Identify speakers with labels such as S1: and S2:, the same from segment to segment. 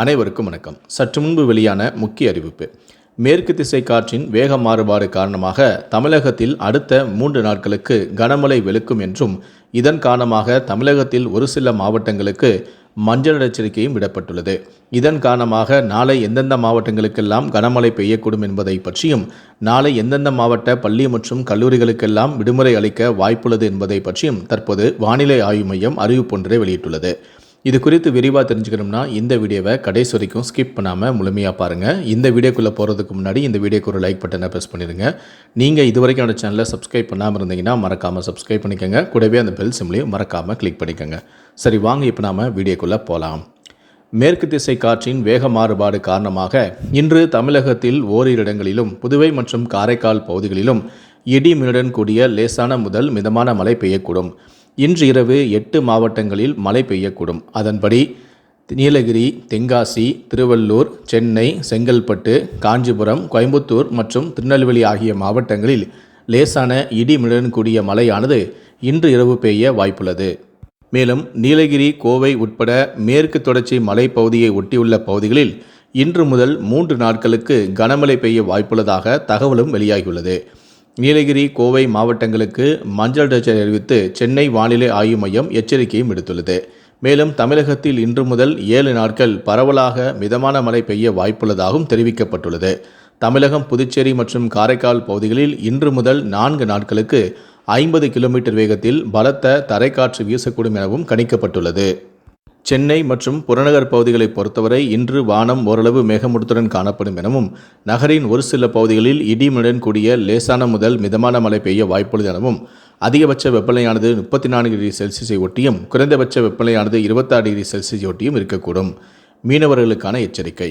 S1: அனைவருக்கும் வணக்கம். சற்று முன்பு வெளியான முக்கிய அறிவிப்பு. மேற்கு திசை காற்றின் வேக மாறுபாடு காரணமாக தமிழகத்தில் அடுத்த மூன்று நாட்களுக்கு கனமழை வெளுக்கும் என்றும் இதன் காரணமாக தமிழகத்தில் ஒரு சில மாவட்டங்களுக்கு மஞ்சள் எச்சரிக்கையும் விடப்பட்டுள்ளது. இதன் காரணமாக நாளை எந்தெந்த மாவட்டங்களுக்கெல்லாம் கனமழை பெய்யக்கூடும் என்பதை பற்றியும் நாளை எந்தெந்த மாவட்ட பள்ளி மற்றும் கல்லூரிகளுக்கெல்லாம் விடுமுறை அளிக்க வாய்ப்புள்ளது என்பதை பற்றியும் தற்போது வானிலை ஆய்வு மையம் அறிவிப்பொன்றை வெளியிட்டுள்ளது. இது குறித்து விரிவாக தெரிஞ்சுக்கணும்னா இந்த வீடியோவை கடைசி வரைக்கும் ஸ்கிப் பண்ணாமல் முழுமையாக பாருங்கள் இந்த வீடியோக்குள்ளே போகிறதுக்கு முன்னாடி இந்த வீடியோக்கு ஒரு லைக் பட்டனை ப்ரெஸ் பண்ணிடுங்க நீங்கள் இது வரைக்கும் அந்த சேனலை சப்ஸ்கிரைப் பண்ணாமல் இருந்தீங்கன்னா மறக்காமல் சப்ஸ்கிரைப் பண்ணிக்கோங்க. கூடவே அந்த பெல் சிம்லையும் மறக்காமல் கிளிக் பண்ணிக்கோங்க. சரி வாங்க இப்போ நாம் வீடியோக்குள்ளே போகலாம் மேற்கு திசை காற்றின் வேக மாறுபாடு காரணமாக இன்று தமிழகத்தில் ஓரிரு இடங்களிலும் புதுவை மற்றும் காரைக்கால் பகுதிகளிலும் இடி மின்னுடன் கூடிய லேசான முதல் மிதமான மழை பெய்யக்கூடும். இன்று இரவு எட்டு மாவட்டங்களில் மழை பெய்யக்கூடும். அதன்படி நீலகிரி தென்காசி திருவள்ளூர் சென்னை செங்கல்பட்டு காஞ்சிபுரம் கோயம்புத்தூர் மற்றும் திருநெல்வேலி ஆகிய மாவட்டங்களில் லேசான இடி மின்னுடன் கூடிய மழையானது இன்று இரவு பெய்ய வாய்ப்புள்ளது. மேலும் நீலகிரி கோவை உட்பட மேற்கு தொடர்ச்சி மலைப்பகுதியை ஒட்டியுள்ள பகுதிகளில் இன்று முதல் மூன்று நாட்களுக்கு கனமழை பெய்ய வாய்ப்புள்ளதாக தகவலும் வெளியாகியுள்ளது. நீலகிரி கோவை மாவட்டங்களுக்கு மஞ்சள் டச்சர் அறிவித்து சென்னை வானிலை ஆய்வு மையம் எச்சரிக்கையும் விடுத்துள்ளது. மேலும் தமிழகத்தில் இன்று முதல் ஏழு நாட்கள் பரவலாக மிதமான மழை பெய்ய வாய்ப்புள்ளதாகவும் தெரிவிக்கப்பட்டுள்ளது. தமிழகம் புதுச்சேரி மற்றும் காரைக்கால் பகுதிகளில் இன்று முதல் நான்கு நாட்களுக்கு ஐம்பது கிலோமீட்டர் வேகத்தில் பலத்த தரைக்காற்று வீசக்கூடும் எனவும் கணிக்கப்பட்டுள்ளது. சென்னை மற்றும் புறநகர் பகுதிகளை பொறுத்தவரை இன்று வானம் ஓரளவு மேகமூட்டத்துடன் காணப்படும் எனவும் நகரின் ஒரு சில பகுதிகளில் இடிமுடன் கூடிய லேசான முதல் மிதமான மழை பெய்ய வாய்ப்புள்ளது எனவும் அதிகபட்ச வெப்பநிலையானது முப்பத்தி நான்கு டிகிரி செல்சியஸை ஒட்டியும் குறைந்தபட்ச வெப்பநிலையானது இருபத்தாறு டிகிரி செல்சியஸை ஒட்டியும் இருக்கக்கூடும். மீனவர்களுக்கான எச்சரிக்கை.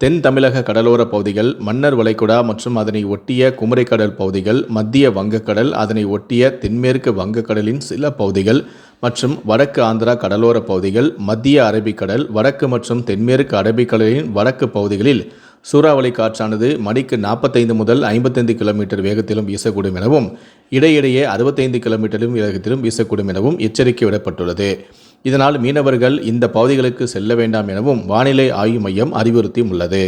S1: தென் தமிழக கடலோர பகுதிகள் மன்னர் வளைகுடா மற்றும் அதனை ஒட்டிய குமரிக்கடல் பகுதிகள் மத்திய வங்கக்கடல் அதனை ஒட்டிய தென்மேற்கு வங்கக்கடலின் சில பகுதிகள் மற்றும் வடக்கு ஆந்திரா கடலோர பகுதிகள் மத்திய அரபிக்கடல் வடக்கு மற்றும் தென்மேற்கு அரபிக்கடலின் வடக்கு பகுதிகளில் சூறாவளி காற்றானது மணிக்கு நாற்பத்தைந்து முதல் ஐம்பத்தைந்து கிலோமீட்டர் வேகத்திலும் வீசக்கூடும் எனவும் இடையிடையே அறுபத்தைந்து கிலோமீட்டரும் வேகத்திலும் வீசக்கூடும் எனவும் எச்சரிக்கை விடப்பட்டுள்ளது. இதனால் மீனவர்கள் இந்த பகுதிகளுக்கு செல்ல வேண்டாம் எனவும் வானிலை ஆய்வு மையம் அறிவுறுத்தியுள்ளது.